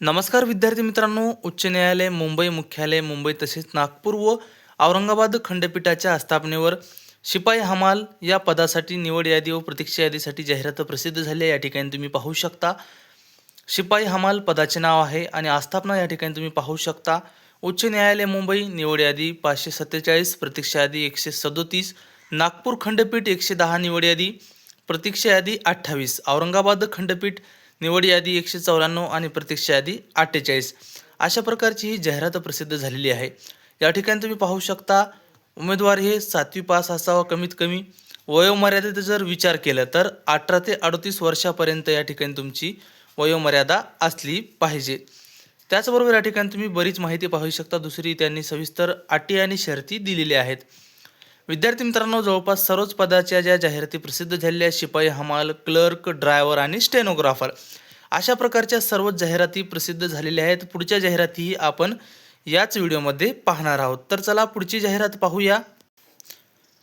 नमस्कार विद्यार्थी मित्रांनो उच्च न्यायालय मुंबई मुख्यालय मुंबई तसेच नागपूर व औरंगाबाद खंडपीठाच्या आस्थापनेवर शिपाई हमाल या पदासाठी निवड यादी व प्रतीक्षा यादीसाठी जाहिरात प्रसिद्ध झाली आहे. या ठिकाणी तुम्ही पाहू शकता शिपाई हमाल पदाचे नाव आहे आणि आस्थापना या ठिकाणी तुम्ही पाहू शकता. उच्च न्यायालय मुंबई निवड यादी पाचशे सत्तेचाळीस प्रतीक्षा यादी एकशे सदोतीस नागपूर खंडपीठ एकशे दहा निवड यादी प्रतीक्षा यादी अठ्ठावीस औरंगाबाद खंडपीठ निवड यादी एकशे चौऱ्याण्णव आणि प्रतीक्षा यादी अठ्ठेचाळीस. अशा प्रकारची ही जाहिरात प्रसिद्ध झालेली आहे. या ठिकाणी तुम्ही पाहू शकता उमेदवार हे सातवी पास असावा कमीत कमी. वयोमर्यादेत जर विचार केला तर अठरा ते अडतीस वर्षापर्यंत या ठिकाणी तुमची वयोमर्यादा असली पाहिजे. त्याचबरोबर या ठिकाणी तुम्ही बरीच माहिती पाहू शकता. दुसरी त्यांनी सविस्तर अटी आणि शर्ती दिलेल्या आहेत. विद्यार्थी मित्रांनो जवळपास सर्वच पदाच्या ज्या जाहिराती प्रसिद्ध झालेल्या शिपाई हमाल क्लर्क ड्रायव्हर आणि स्टेनोग्राफर. अशा प्रकारच्या सर्वच जाहिराती प्रसिद्ध झालेल्या आहेत. पुढच्या जाहिरातीही आपण याच व्हिडिओमध्ये पाहणार आहोत. तर चला पुढची जाहिरात पाहूया.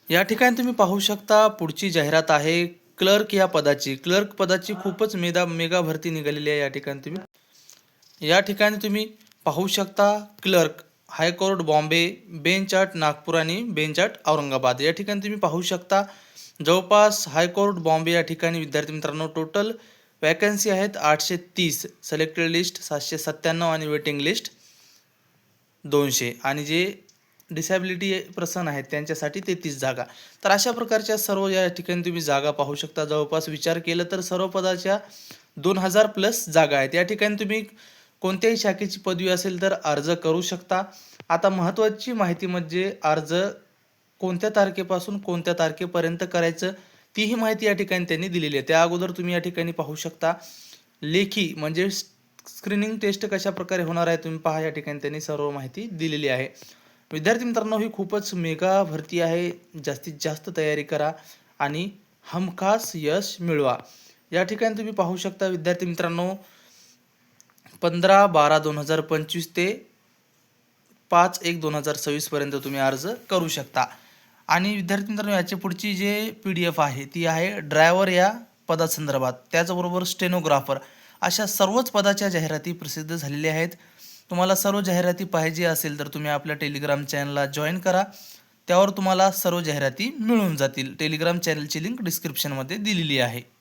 या ठिकाणी तुम्ही पाहू शकता पुढची जाहिरात आहे क्लर्क या पदाची. क्लर्क पदाची खूपच मेगा मेगा भरती निघालेली आहे या ठिकाणी तुम्ही. या ठिकाणी तुम्ही पाहू शकता क्लर्क हायकोर्ट बॉम्बे बेंच आट नागपूर आणि बेंच आट औरंगाबाद. या ठिकाणी तुम्ही पाहू शकता जवळपास हायकोर्ट बॉम्बे या ठिकाणी विद्यार्थी मित्रांनो टोटल वॅकन्सी आहेत आठशे तीस. सिलेक्टेड लिस्ट सातशे सत्त्याण्णव आणि वेटिंग लिस्ट दोनशे. आणि जे डिसॅबिलिटी पर्सन आहेत त्यांच्यासाठी तेहतीस जागा. तर अशा प्रकारच्या सर्व या ठिकाणी तुम्ही जागा पाहू शकता. जवळपास विचार केला तर सर्व पदाच्या दोन हजार प्लस जागा आहेत. या ठिकाणी तुम्ही कोणत्याही शाखेची पदवी असेल तर अर्ज करू शकता. आता महत्त्वाची माहिती म्हणजे अर्ज कोणत्या तारखेपासून कोणत्या तारखेपर्यंत करायचं तीही माहिती या ठिकाणी त्यांनी दिलेली आहे. त्या अगोदर तुम्ही या ठिकाणी पाहू शकता लेखी म्हणजे स्क्रीनिंग टेस्ट कशा प्रकारे होणार आहे तुम्ही पहा या ठिकाणी त्यांनी सर्व माहिती दिलेली आहे. विद्यार्थी मित्रांनो ही खूपच मेगा भरती आहे. जास्तीत जास्त तयारी करा आणि हमखास यश मिळवा. या ठिकाणी तुम्ही पाहू शकता विद्यार्थी मित्रांनो पंधरा बारा दोन हजार पंचवीस ते पाच एक दोन हजार सव्वीसपर्यंत तुम्ही अर्ज करू शकता. आणि विद्यार्थी मित्रांनो याची पुढची जे पी डी एफ आहे ती आहे ड्रायव्हर या पदासंदर्भात. त्याचबरोबर स्टेनोग्राफर. अशा सर्वच पदाच्या जाहिराती प्रसिद्ध झालेल्या आहेत. तुम्हाला सर्व जाहिराती पाहिजे असेल तर तुम्ही आपल्या टेलिग्राम चॅनलला जॉईन करा. त्यावर तुम्हाला सर्व जाहिराती मिळून जातील. टेलिग्राम चॅनलची लिंक डिस्क्रिप्शनमध्ये दिलेली आहे.